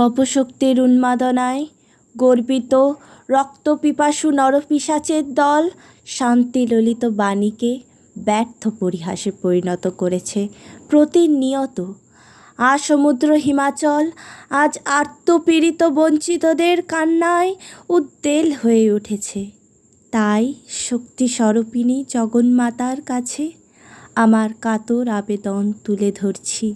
অপশক্তির উন্মাদনায় গর্বিত রক্তপিপাসু নরপিশাচের দল শান্তি ললিত বাণীকে ব্যর্থ পরিহাসে পরিণত করেছে প্রতিনিয়ত। আসমুদ্র হিমাচল, আজ আত্মপীড়িত বঞ্চিতদের কান্নায় উদ্বেল হয়ে উঠেছে। তাই শক্তি স্বরূপিণী জগন্মাতার কাছে আমার কাতর আবেদন তুলে ধরছি।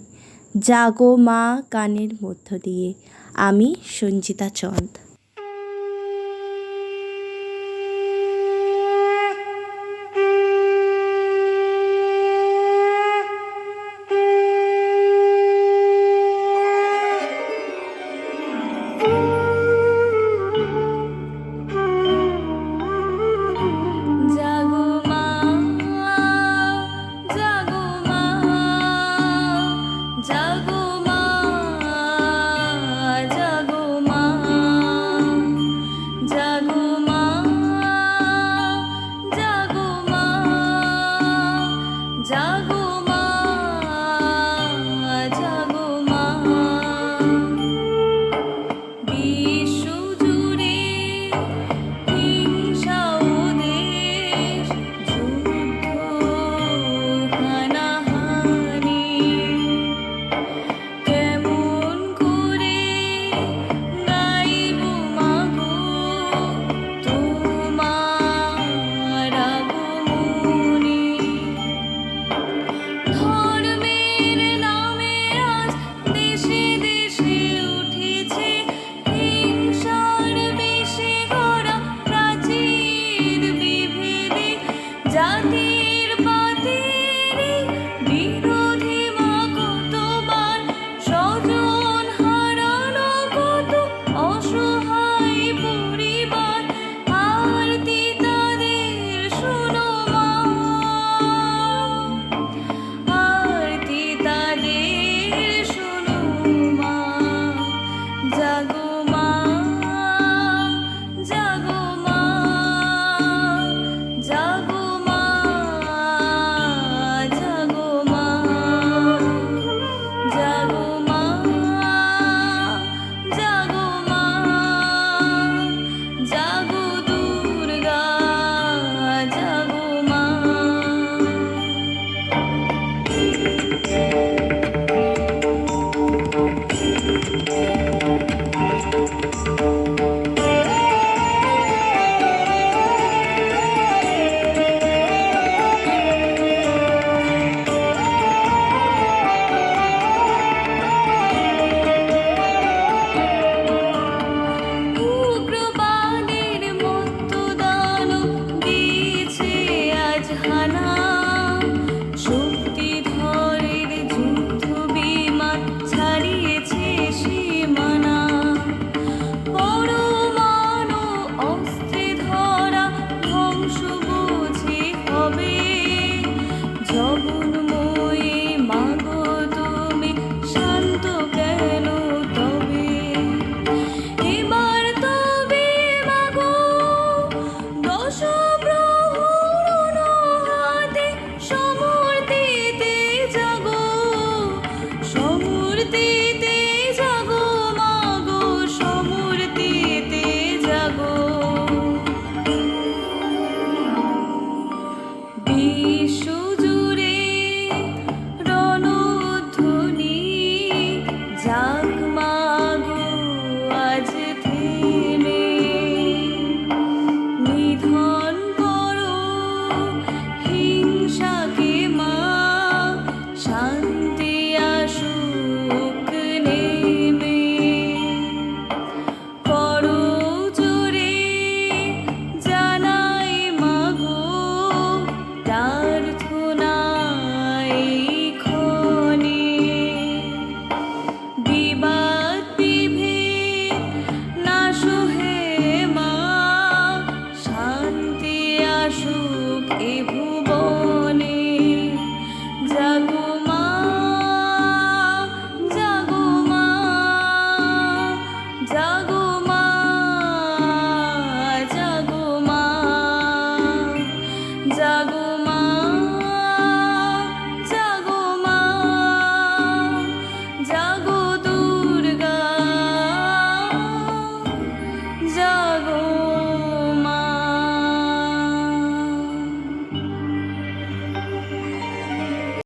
জাগো মা গানের মধ্য দিয়ে। আমি সঞ্জিতা চন্দ।